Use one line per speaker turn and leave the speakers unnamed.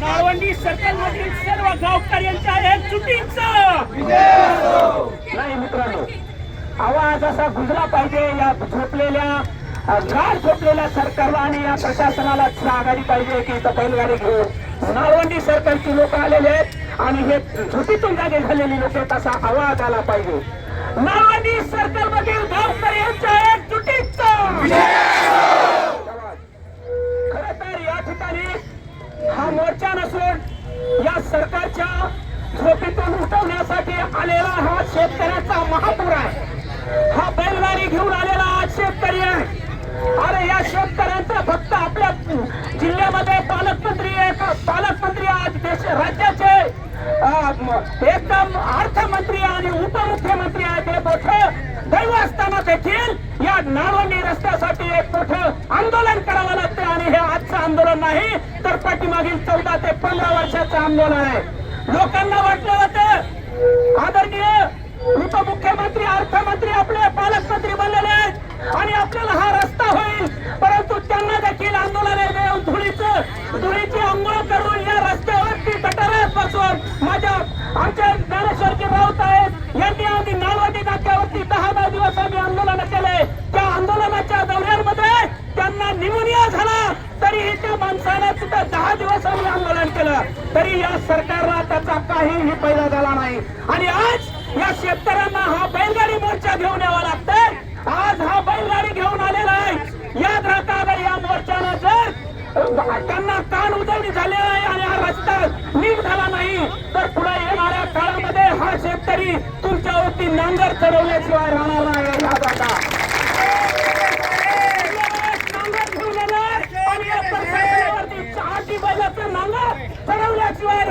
Nalwandi circle मधील सर्व गावकऱ्यांच्या एकजुटीचं नाही मित्रांनो आवाज असा गुजला पाहिजे या झोपलेल्या अ, झोपलेल्या सरकारला आणि या प्रशासनाला आघाडी पाहिजे की इथं बैलगाडी घेऊन. नाळवंडी सर्कलची लोक आलेले आहेत आणि हे झोपीतून जागे झालेली लोक आहेत असा आवाज आला पाहिजे. नाळवंडी सर्कल मधील गावकऱ्यांच्या एकजुटीचं खर हा मोर्चा नसून या सरकारच्या झोपेतून उठवण्यासाठी आलेला हा शेतकऱ्याचा महापूर आहे. हा बैलगाडी घेऊन आलेला हा शेतकरी आहे. अरे या शेतकऱ्यांचा फक्त आपल्या जिल्ह्यामध्ये पालकमंत्री एक पालकमंत्री आज देश राज्याचे एकदम अर्थमंत्री आणि उपमुख्यमंत्री आहेत. हे मोठं दैव असताना देखील या नाळवंडी रस्त्यासाठी एक मोठं आंदोलन करावं लागतं आणि हे आजचं आंदोलन नाही तर पाठीमागील चौदा ते पंधरा वर्षाचं आंदोलन आहे. लोकांना वाटलं होतं आदरणीय उपमुख्यमंत्री अर्थमंत्री आपले पालकमंत्री बनलेले आहेत आणि आपल्याला हा रस्ता होईल. परंतु त्यांना देखील आंदोलन देऊन धुळीचं. धुळीची अंघोळ करून या रस्त्यावरती गटारात बसून माझ्या आमच्या ज्ञानेश्वरजी राऊत आहेत. यांनी आम्ही नालवाडी नाक्यावरती दहा दहा दिवस आम्ही आंदोलन केले त्या आंदोलनाच्या दौऱ्यांमध्ये त्यांना निमोनिया झाला एका त्या माणसाला सुद्धा दहा दिवस आम्ही आंदोलन केलं तरी या सरकारला त्याचा काहीही पैदा झाला नाही. आणि आज या शेतकऱ्यांना हा बैलगाडी मोर्चा घेऊन यावा लागतंय. आज हा बैलगाडी घेऊन आलेला आहे. याद राहता या मोर्चानं जर त्यांना कान उजवणी झाले आहे आणि हा रस्ता नीट झाला नाही तर पुढे येणाऱ्या काळामध्ये हा शेतकरी तुमच्यावरती नांगर चढवल्याशिवाय राहणार नाही. याद राहता. नांगर